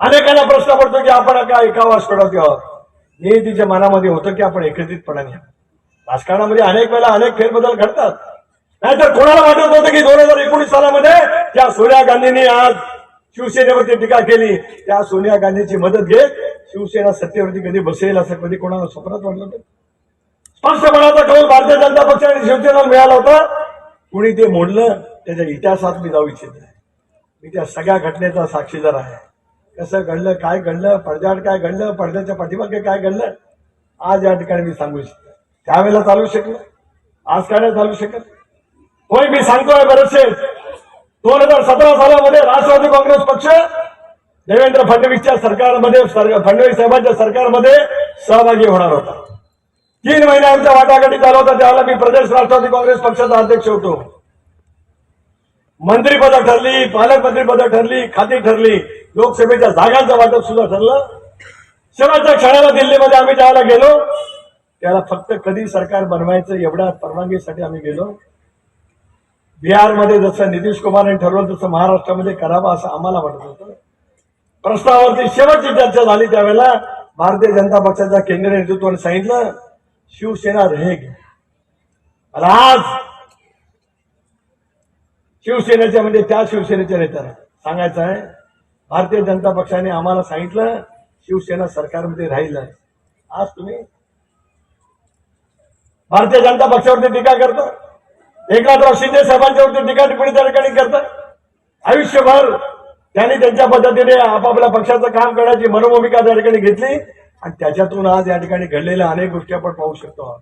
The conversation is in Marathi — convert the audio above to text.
अनेकांना प्रश्न पडतो की आपण का एका वासपडात आहोत. तिच्या मनामध्ये होतं की आपण एकत्रितपणाने राजकारणामध्ये अनेक वेळेला अनेक फेरबदल घडतात. नाहीतर कोणाला वाटत होतं की दोन हजार एकोणीस सालामध्ये त्या सोनिया गांधींनी आज शिवसेनेवरती टीका केली. त्या सोनिया गांधीची मदत घेत शिवसेना सत्तेवरती कधी बसेल असं कधी कोणाला स्वप्नात वाटलं होतं? स्पष्टपणाचा कौल भारतीय जनता पक्ष आणि शिवसेनेला मिळाला होता. कुणी ते मोडलं त्याच्या इतिहासात मी जाऊ इच्छित नाही. मी त्या सगळ्या घटनेचा साक्षीदार आहे. कसं घडलं काय घडलं पडद्याआड काय घडलं पडद्याच्या पाठीमागे काय घडलं आज या ठिकाणी मी सांगू शकतो त्यावेळेला चालू शकलं आज काय नाही चालू शकत. होय मी सांगतोय बरेचसे. दोन हजार सतरा सालामध्ये राष्ट्रवादी काँग्रेस पक्ष देवेंद्र फडणवीसच्या सरकारमध्ये फडणवीस साहेबांच्या सरकारमध्ये सहभागी होणार होता. तीन महिने आमच्या वाटाघाटी चालू होता त्यावेळेला मी प्रदेश राष्ट्रवादी काँग्रेस पक्षाचा अध्यक्ष होतो. मंत्रीपद ठरली पालकमंत्रीपद ठरली खाती ठरली. लोकसभेच्या जागांचं वाटप सुद्धा ठरलं. शेवटच्या क्षणाला दिल्लीमध्ये आम्ही त्याला गेलो. त्याला फक्त कधी सरकार बनवायचं एवढ्या परवानगीसाठी आम्ही गेलो. बिहारमध्ये जसं नितीश कुमारांनी ठरवलं तसं महाराष्ट्रामध्ये करावं असं आम्हाला वाटत होतं. प्रस्तावावरती शेवटची चर्चा झाली त्यावेळेला. भारतीय जनता पक्षाच्या केंद्रीय नेतृत्वाने सांगितलं शिवसेना रहेगी मला आज शिवसेनेच्या म्हणजे त्या शिवसेनेच्या नेत्याला सांगायचं आहे भारतीय जनता पक्षाने आम्हाला सांगितलं शिवसेना सरकारमध्ये राहिलं आज तुम्ही भारतीय जनता पक्षावरती टीका करता एकनाथराव शिंदे साहेबांच्यावरती टीका टिप्पणी त्या ठिकाणी करता. आयुष्यभर त्यांनी त्यांच्या पद्धतीने आपापल्या पक्षाचं काम करण्याची मनोभूमिका त्या ठिकाणी घेतली आणि त्याच्यातून आज या ठिकाणी घडलेल्या अनेक गोष्टी आपण पाहू शकतो.